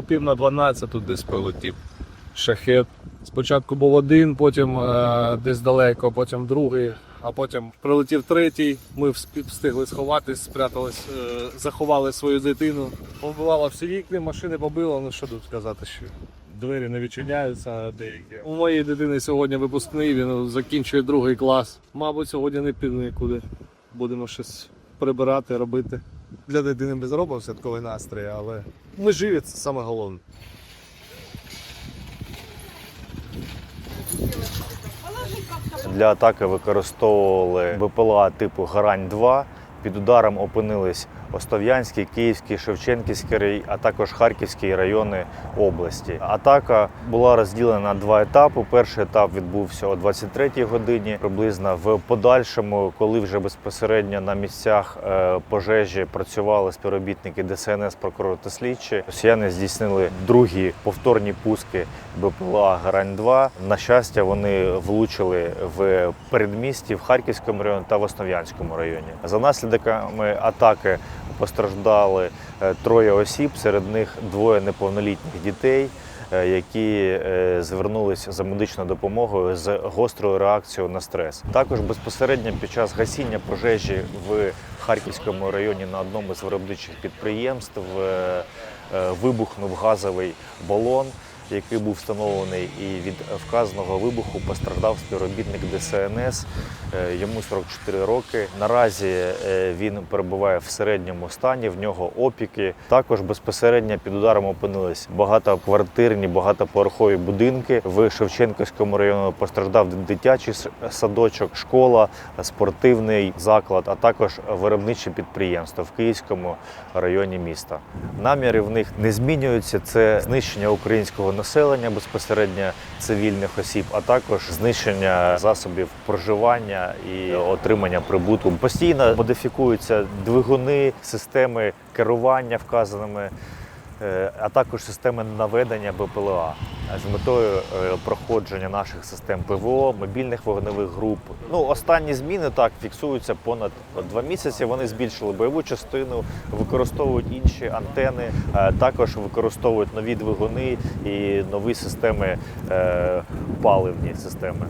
по пів на 12 тут десь прилетів шахет. Спочатку був один, потім е, десь далеко, потім другий, а потім прилетів третій. Ми встигли сховатись, спрятались, е, заховали свою дитину. Побивало всі вікна, машини побило. Ну що тут сказати, що двері не відчиняються деякі. У моєї дитини сьогодні випускний, він закінчує другий клас. Мабуть, сьогодні не піде нікуди. Будемо щось прибирати, робити. Для дитини без робив святковий настрій, але ми живі, це саме головне. Для атаки використовували БПЛА типу Гарань 2 Під ударом опинились Остов'янський, Київський, Шевченківський, а також Харківський райони області. Атака була розділена на два етапи. Перший етап відбувся о 23-й годині. Приблизно в подальшому, коли вже безпосередньо на місцях е, пожежі працювали співробітники ДСНС, прокурор та слідчі, росіяни здійснили другі повторні пуски БПЛА Грань-2. На щастя, вони влучили в передмісті в Харківському районі та в Основ'янському районі. За наслідками атаки постраждали е, троє осіб, серед них двоє неповнолітніх дітей. е, Які е, звернулися за медичною допомогою з гострою реакцією на стрес. Також безпосередньо під час гасіння пожежі в Харківському районі на одному з виробничих підприємств вибухнув газовий балон, який був встановлений, і від вказаного вибуху постраждав співробітник ДСНС. Е, Йому 44 роки. Наразі е, він перебуває в середньому стані. В нього опіки. Також безпосередньо під ударом опинились багатоквартирні, багатоповерхові будинки. В Шевченківському районі постраждав дитячий садочок, школа, спортивний заклад, а також виробниче підприємство в Київському районі міста. Наміри в них не змінюються. Це знищення українського населення, безпосередньо цивільних осіб, а також знищення засобів проживання і отримання прибутку. Постійно модифікуються двигуни, системи керування вказаними. е, А також системи наведення БПЛА з метою е, проходження наших систем ПВО, мобільних вогневих груп. Ну останні зміни так фіксуються понад два місяці. Вони збільшили бойову частину, використовують інші антени, е, також використовують нові двигуни і нові системи е, паливні системи.